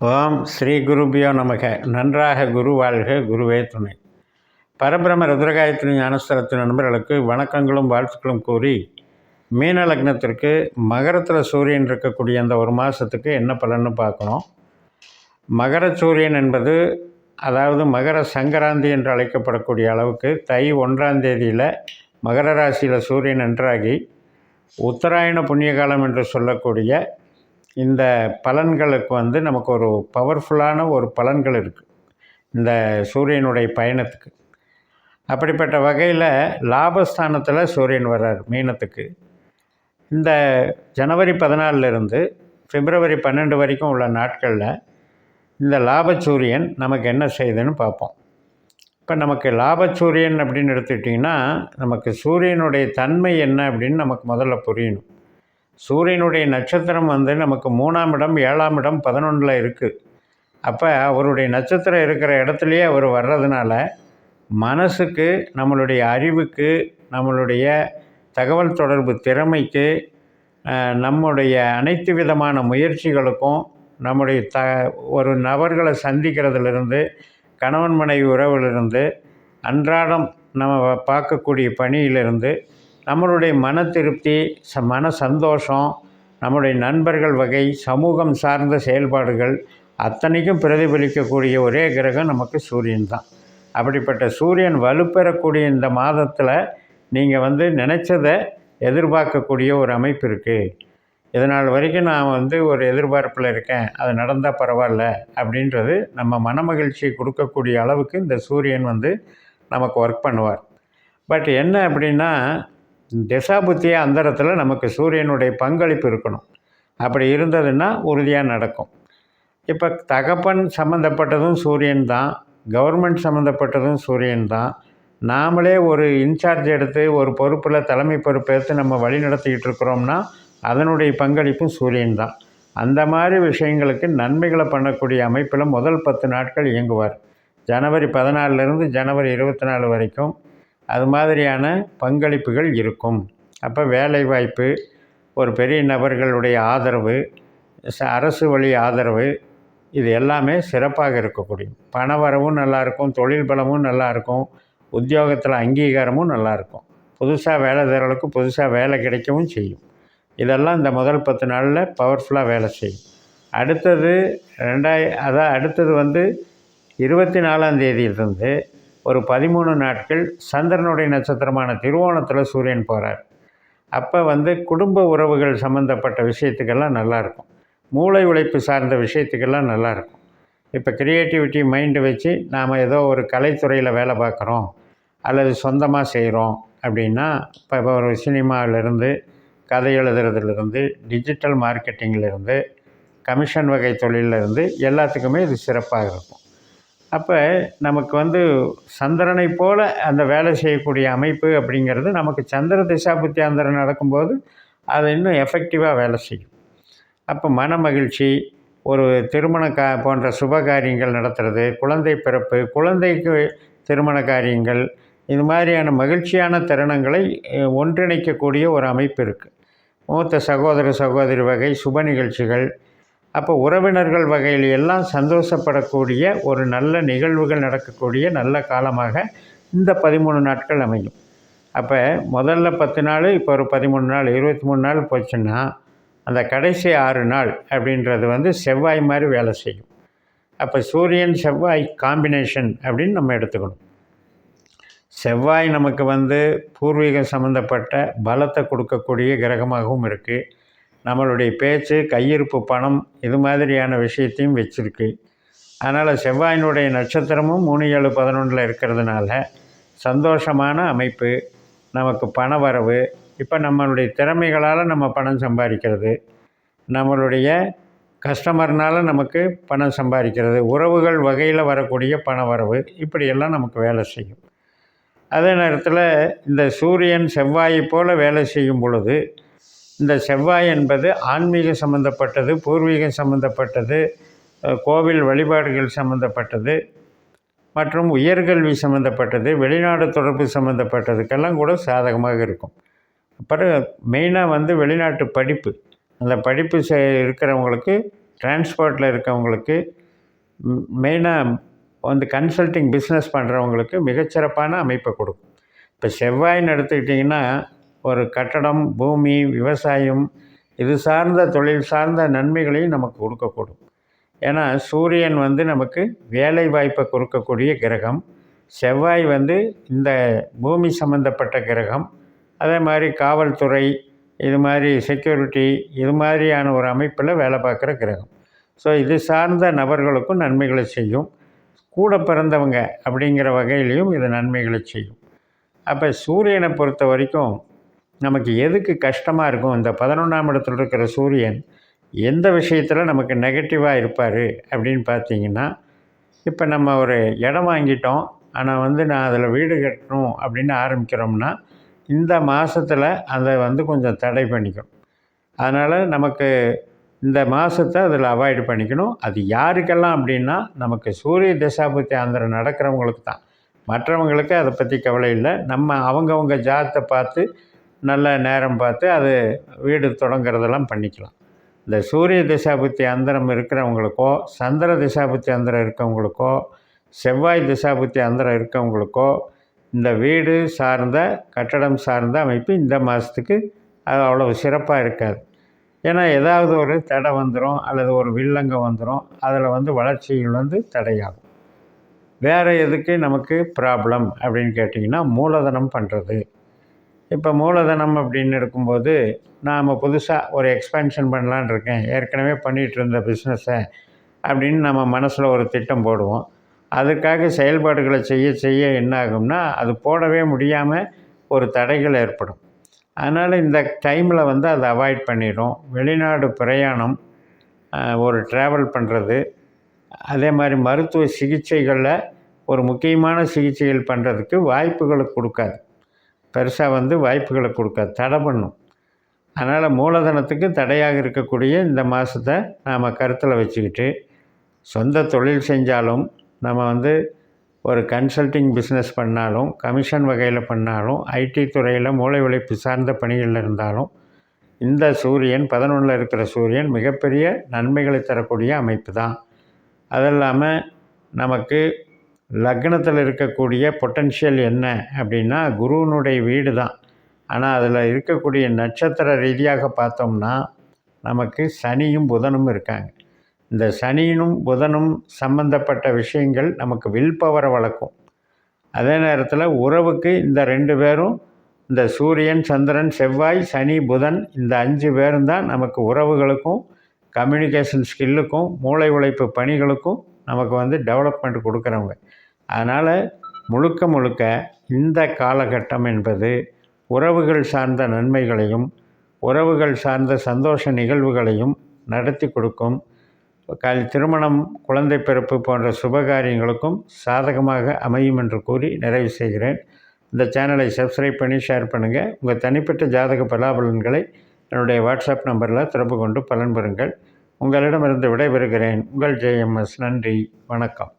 ஓம் ஸ்ரீ குருபியோ நமக. நன்றாக குரு வாழ்க குருவே துணை. பரபிரம ருத்ரகாயத்ரி ஞானஸ்தலத்தின் நண்பர்களுக்கு வணக்கங்களும் வாழ்த்துக்களும் கூறி மீன லக்னத்திற்கு மகரத்தில் சூரியன் இருக்கக்கூடிய அந்த ஒரு மாதத்துக்கு என்ன பலன்னு பார்க்கணும். மகர சூரியன் என்பது அதாவது மகர சங்கராந்தி என்று அழைக்கப்படக்கூடிய அளவுக்கு தை ஒன்றாம் தேதியில் மகர ராசியில் சூரியன் என்றாகி உத்தராயண புண்ணிய காலம் என்று சொல்லக்கூடிய இந்த பலன்களுக்கு வந்து நமக்கு ஒரு பவர்ஃபுல்லான ஒரு பலன்கள் இருக்குது இந்த சூரியனுடைய பயணத்துக்கு. அப்படிப்பட்ட வகையில் லாபஸ்தானத்தில் சூரியன் வர்றார் மீனத்துக்கு. இந்த ஜனவரி பதினாலிருந்து பிப்ரவரி பன்னெண்டு வரைக்கும் உள்ள நாட்களில் இந்த லாபச்சூரியன் நமக்கு என்ன செய்யுதுன்னு பார்ப்போம். இப்போ நமக்கு லாபச்சூரியன் அப்படின்னு எடுத்துக்கிட்டிங்கன்னா நமக்கு சூரியனுடைய தன்மை என்ன அப்படின்னு நமக்கு முதல்ல புரியணும். சூரியனுடைய நட்சத்திரம் வந்து நமக்கு மூணாம் இடம் ஏழாம் இடம் பதினொன்றில் இருக்குது அப்போ அவருடைய நட்சத்திரம் இருக்கிற இடத்துலையே அவர் வர்றதுனால மனசுக்கு நம்மளுடைய அறிவுக்கு நம்மளுடைய தகவல் தொடர்பு திறமைக்கு நம்முடைய அனைத்து விதமான முயற்சிகளுக்கும் நம்முடைய த ஒரு நபர்களை சந்திக்கிறதுலேருந்து கணவன் மனைவி உறவிலிருந்து அன்றாடம் நம்ம பார்க்கக்கூடிய பணியிலிருந்து நம்மளுடைய மன திருப்தி ச மன சந்தோஷம் நம்முடைய நண்பர்கள் வகை சமூகம் சார்ந்த செயல்பாடுகள் அத்தனைக்கும் பிரதிபலிக்கக்கூடிய ஒரே கிரகம் நமக்கு சூரியன் தான். அப்படிப்பட்ட சூரியன் வலுப்பெறக்கூடிய இந்த மாதத்தில் நீங்கள் வந்து நினச்சதை எதிர்பார்க்கக்கூடிய ஒரு அமைப்பு இருக்குது இதனால் வரைக்கும் நான் வந்து ஒரு எதிர்பார்ப்பில் இருக்கேன். அது நடந்தால் பரவாயில்ல அப்படின்றது நம்ம மனமகிழ்ச்சியை கொடுக்கக்கூடிய அளவுக்கு இந்த சூரியன் வந்து நமக்கு ஒர்க் பண்ணுவார். பட் என்ன அப்படின்னா திசாபுத்திய அந்தரத்தில் நமக்கு சூரியனுடைய பங்களிப்பு இருக்கணும். அப்படி இருந்ததுன்னா உறுதியாக நடக்கும். இப்போ தகப்பன் சம்மந்தப்பட்டதும் சூரியன் தான் கவர்மெண்ட் சம்மந்தப்பட்டதும் சூரியன் தான். நாமளே ஒரு இன்சார்ஜ் எடுத்து ஒரு பொறுப்பில் தலைமை பொறுப்பு எடுத்து நம்ம வழி நடத்திக்கிட்டு இருக்கிறோம்னா அதனுடைய பங்களிப்பும் சூரியன் தான். அந்த மாதிரி விஷயங்களுக்கு நன்மைகளை பண்ணக்கூடிய அமைப்பில் முதல் பத்து நாட்கள் இயங்குவார். ஜனவரி பதினாலிருந்து ஜனவரி இருபத்தி நாலு வரைக்கும் அது மாதிரியான பங்களிப்புகள் இருக்கும். அப்போ வேலைவாய்ப்பு ஒரு பெரிய நபர்களுடைய ஆதரவு அரசு வழி ஆதரவு இது எல்லாமே சிறப்பாக இருக்கக்கூடிய பண வரவும் நல்லாயிருக்கும் தொழில் பலமும் நல்லாயிருக்கும் உத்தியோகத்தில் அங்கீகாரமும் நல்லாயிருக்கும் புதுசாக வேலை தரவளுக்கு புதுசாக வேலை கிடைக்கவும் செய்யும். இதெல்லாம் இந்த முதல் பத்து நாளில் பவர்ஃபுல்லாக வேலை செய்யும். அடுத்தது ரெண்டாய அதான் அடுத்தது வந்து இருபத்தி நாலாம் தேதியிலிருந்து ஒரு பதிமூணு நாட்கள் சந்திரனுடைய நட்சத்திரமான திருவோணத்தில் சூரியன் போகிறார் அப்போ வந்து குடும்ப உறவுகள் சம்மந்தப்பட்ட விஷயத்துக்கெல்லாம் நல்லாயிருக்கும் மூளை உழைப்பு சார்ந்த விஷயத்துக்கெல்லாம் நல்லாயிருக்கும் இப்போ க்ரியேட்டிவிட்டி மைண்டு வச்சு நாம் ஏதோ ஒரு கலைத்துறையில் வேலை பார்க்குறோம். அல்லது சொந்தமாக செய்கிறோம் அப்படின்னா இப்போ ஒரு சினிமாவிலேருந்து கதை எழுதுறதுலேருந்து டிஜிட்டல் மார்க்கெட்டிங்கிலேருந்து கமிஷன் வகை தொழிலிருந்து எல்லாத்துக்குமே இது சிறப்பாக இருக்கும். அப்போ நமக்கு வந்து சந்திரனை போல் அந்த வேலை செய்யக்கூடிய அமைப்பு அப்படிங்கிறது நமக்கு சந்திர திசாபுத்தி நடக்கும்போது அது இன்னும் எஃபெக்டிவாக வேலை செய்யும். அப்போ மன மகிழ்ச்சி ஒரு திருமண கா போன்ற சுப காரியங்கள் நடத்துறது குழந்தை பிறப்பு குழந்தைக்கு திருமண காரியங்கள் இது மாதிரியான மகிழ்ச்சியான தருணங்களை ஒன்றிணைக்கக்கூடிய ஒரு அமைப்பு இருக்குது மூத்த சகோதர சகோதரி வகை சுப நிகழ்ச்சிகள் அப்போ உறவினர்கள் வகையில் எல்லாம் சந்தோஷப்படக்கூடிய ஒரு நல்ல நிகழ்வுகள் நடக்கக்கூடிய நல்ல காலமாக இந்த பதிமூணு நாட்கள் அமையும். அப்போ முதல்ல பத்து நாள் இப்போ ஒரு பதிமூணு நாள் இருபத்தி மூணு நாள் போச்சுன்னா அந்த கடைசி ஆறு நாள் அப்படின்றது வந்து செவ்வாய் மாதிரி வேலை செய்யும். அப்போ சூரியன் செவ்வாய் காம்பினேஷன் அப்படின்னு நம்ம எடுத்துக்கணும். செவ்வாய் நமக்கு வந்து பூர்வீகம் சம்மந்தப்பட்ட பலத்தை கொடுக்கக்கூடிய கிரகமாகவும் இருக்குது நம்மளுடைய பேச்சு கையிருப்பு பணம் இது மாதிரியான விஷயத்தையும் வச்சுருக்கு. அதனால் செவ்வாயினுடைய நட்சத்திரமும் மூணு ஏழு பதினொன்றில் இருக்கிறதுனால சந்தோஷமான அமைப்பு நமக்கு பண வரவு இப்போ நம்மளுடைய திறமைகளால் நம்ம பணம் சம்பாதிக்கிறது நம்மளுடைய கஸ்டமர்னால் நமக்கு பணம் சம்பாதிக்கிறது உறவுகள் வகையில் வரக்கூடிய பண வரவு இப்படியெல்லாம் நமக்கு வேலை செய்யும். அதே நேரத்தில் இந்த சூரியன் செவ்வாயை போல் வேலை செய்யும் பொழுது இந்த செவ்வாய் என்பது ஆன்மீகம் சம்மந்தப்பட்டது பூர்வீகம் சம்மந்தப்பட்டது கோவில் வழிபாடுகள் சம்மந்தப்பட்டது மற்றும் உயர்கல்வி சம்மந்தப்பட்டது வெளிநாடு தொடர்பு சம்மந்தப்பட்டதுக்கெல்லாம் கூட சாதகமாக இருக்கும். அப்புறம் மெயினாக வந்து வெளிநாட்டு படிப்பு. அந்த படிப்பு செ இருக்கிறவங்களுக்கு டிரான்ஸ்போர்ட்டில் இருக்கிறவங்களுக்கு மெயினாக வந்து கன்சல்டிங் பிஸ்னஸ் பண்ணுறவங்களுக்கு மிகச்சிறப்பான அமைப்பை கொடுக்கும். இப்போ செவ்வாய்ன்னு எடுத்துக்கிட்டிங்கன்னா ஒரு கட்டடம் பூமி விவசாயம் இது சார்ந்த தொழில் சார்ந்த நன்மைகளையும் நமக்கு கொடுக்கக்கூடும். ஏன்னா சூரியன் வந்து நமக்கு வேலை வாய்ப்பை கொடுக்கக்கூடிய கிரகம். செவ்வாய் வந்து இந்த பூமி சம்மந்தப்பட்ட கிரகம். அதே மாதிரி காவல்துறை இது மாதிரி செக்யூரிட்டி இது மாதிரியான ஒரு அமைப்பில் வேலை பார்க்குற கிரகம். ஸோ இது சார்ந்த நபர்களுக்கும் நன்மைகளை செய்யும். கூட பிறந்தவங்க அப்படிங்கிற வகையிலையும் இது நன்மைகளை செய்யும். அப்போ சூரியனை பொறுத்த வரைக்கும் நமக்கு எதுக்கு கஷ்டமாக இருக்கும்? இந்த பதினொன்றாம் இடத்துல இருக்கிற சூரியன் எந்த விஷயத்தில் நமக்கு நெகட்டிவாக இருப்பார் அப்படின்னு பார்த்தீங்கன்னா இப்போ நம்ம ஒரு இடம் வாங்கிட்டோம். ஆனால் வந்து நான் அதில் வீடு கட்டணும் அப்படின்னு ஆரம்பிக்கிறோம்னா இந்த மாதத்தில் அதை வந்து கொஞ்சம் தடை பண்ணிக்கும். அதனால் நமக்கு இந்த மாதத்தை அதில் அவாய்டு பண்ணிக்கணும். அது யாருக்கெல்லாம் அப்படின்னா நமக்கு சூரிய தசாபுத்தி ஆந்திரம் நடக்கிறவங்களுக்கு தான். மற்றவங்களுக்கு அதை பற்றி கவலை இல்லை. நம்ம அவங்கவுங்க ஜாத்தை பார்த்து நல்ல நேரம் பார்த்து அது வீடு தொடங்குறதெல்லாம் பண்ணிக்கலாம். இந்த சூரிய திசாபுத்தி அந்தரம் இருக்கிறவங்களுக்கோ சந்திர திசாபுத்தி அந்தரம் இருக்கவங்களுக்கோ செவ்வாய் திசாபுத்தி அந்தரம் இருக்கவங்களுக்கோ இந்த வீடு சார்ந்த கட்டடம் சார்ந்த அமைப்பு இந்த மாதத்துக்கு அது அவ்வளோ சிறப்பாக இருக்காது. ஏன்னா ஏதாவது ஒரு தடை வந்துடும் அல்லது ஒரு வில்லங்கம் வந்துடும் அதில் வந்து வளர்ச்சிகள் வந்து தடையாகும். வேறு எதுக்கு நமக்கு ப்ராப்ளம் அப்படின்னு கேட்டிங்கன்னா மூலதனம் பண்ணுறது இப்போ மூலதனம் அப்படின்னு இருக்கும்போது நாம் புதுசாக ஒரு எக்ஸ்பென்ஷன் பண்ணலான் இருக்கேன். ஏற்கனவே பண்ணிகிட்டு இருந்த பிஸ்னஸை அப்படின்னு நம்ம மனசில் ஒரு திட்டம் போடுவோம். அதுக்காக செயல்பாடுகளை செய்ய செய்ய என்ன ஆகும்னா அது போடவே முடியாமல் ஒரு தடைகள் ஏற்படும். அதனால் இந்த டைமில் வந்து அதை அவாய்ட் பண்ணிடும் வெளிநாடு பிரயாணம் ஒரு ட்ராவல் பண்ணுறது அதே மாதிரி மருத்துவ சிகிச்சைகளில் ஒரு முக்கியமான சிகிச்சைகள் பண்ணுறதுக்கு வாய்ப்புகளை கொடுக்காது. பெருசாக வந்து வாய்ப்புகளை கொடுக்காது தடை பண்ணும். அதனால் மூலதனத்துக்கு தடையாக இருக்கக்கூடிய இந்த மாதத்தை நாம் கருத்தில் வச்சுக்கிட்டு சொந்த தொழில் செஞ்சாலும் நம்ம வந்து ஒரு கன்சல்டிங் பிஸ்னஸ் பண்ணாலும் கமிஷன் வகையில் பண்ணாலும் ஐடி துறையில் மூளை உழைப்பு சார்ந்த பணிகளில் இருந்தாலும் இந்த சூரியன் பதினொன்றில் இருக்கிற சூரியன் மிகப்பெரிய நன்மைகளை தரக்கூடிய அமைப்பு தான். அது இல்லாமல் நமக்கு லக்னத்தில் இருக்கக்கூடிய பொட்டன்ஷியல் என்ன அப்படின்னா குருவினுடைய வீடு தான் ஆனால் அதில் இருக்கக்கூடிய நட்சத்திர ரீதியாக பார்த்தோம்னா நமக்கு சனியும் புதனும் இருக்காங்க. இந்த சனியினும் புதனும் சம்பந்தப்பட்ட விஷயங்கள் நமக்கு வில் பவரை வளர்க்கும். அதே நேரத்தில் உறவுக்கு இந்த ரெண்டு பேரும் இந்த சூரியன் சந்திரன் செவ்வாய் சனி புதன் இந்த அஞ்சு பேரும் தான் நமக்கு உறவுகளுக்கும் கம்யூனிகேஷன் ஸ்கில்லுக்கும் மூளை உழைப்பு பணிகளுக்கும் நமக்கு வந்து டெவலப்மெண்ட் கொடுக்குறவங்க. அதனால் முழுக்க முழுக்க இந்த காலகட்டம் என்பது உறவுகள் சார்ந்த நன்மைகளையும் உறவுகள் சார்ந்த சந்தோஷ நிகழ்வுகளையும் நடத்தி கொடுக்கும். கல் திருமணம் குழந்தை பிறப்பு போன்ற சுபகாரியங்களுக்கும் சாதகமாக அமையும் என்று கூறி நிறைவு செய்கிறேன். இந்த சேனலை சப்ஸ்கிரைப் பண்ணி ஷேர் பண்ணுங்கள் உங்கள் தனிப்பட்ட ஜாதக பலாபலன்களை என்னுடைய வாட்ஸ்அப் நம்பரில் தொடர்பு கொண்டு பலன் பெறுங்கள். உங்களிடமிருந்து விடைபெறுகிறேன். உங்கள் ஜேஎம்எஸ் நன்றி. வணக்கம்.